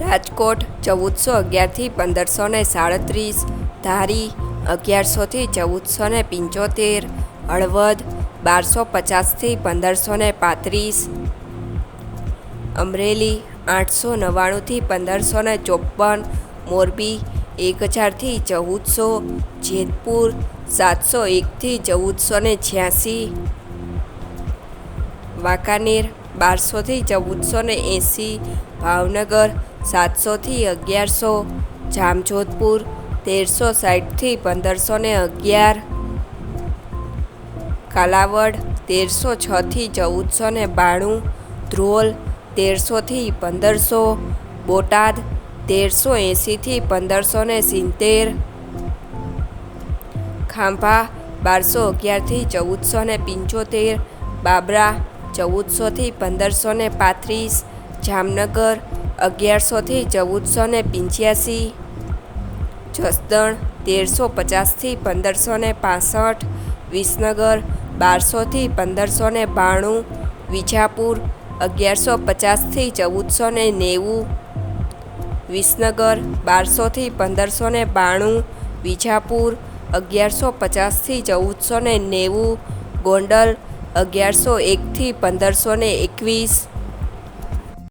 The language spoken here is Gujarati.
રાજકોટ ચૌદસો અગિયારથી પંદરસો ને સાડત્રીસ, ધારી અગિયારસોથી ચૌદસો ને પંચોતેર, હળવદ બારસો પચાસથી પંદરસો ને પાંત્રીસ, અમરેલી આઠસો નવ્વાણુંથી પંદરસો ને ચોપન મોરબી એક હજારથી ચૌદસો, જેતપુર સાતસો એકથી ચૌદસો ને છ્યાસી, વાંકાનેર બારસોથી ચૌદસો ને એંસી, ભાવનગર સાતસોથી અગિયારસો, જામજોધપુર તેરસો સાઠથી પંદરસો ને અગિયાર, કાલાવડ તેરસો છથી ચૌદસો ને બાણું, ધ્રોલ તેરસોથી પંદરસો, બોટાદ તેરસો એંસીથી પંદરસો ને સિત્તેર, ખાંભા બારસો અગિયારથી ચૌદસો ને પંચોતેર, બાબરા ચૌદસોથી પંદરસો ને પાંત્રીસ, જામનગર અગિયારસોથી ચૌદસો ને પંચ્યાસી, જસદણ તેરસો પચાસથી પંદરસો ને પાસઠ, વિસનગર બારસોથી પંદરસો ને બાણું, વિજાપુર અગિયારસો પચાસથી ચૌદસો ને નેવું, વિસનગર બારસોથી પંદરસો ને બાણું, વિજાપુર અગિયારસો પચાસથી ચૌદસો ને નેવું, ગોંડલ અગિયારસો એકથી પંદરસો ને એકવીસ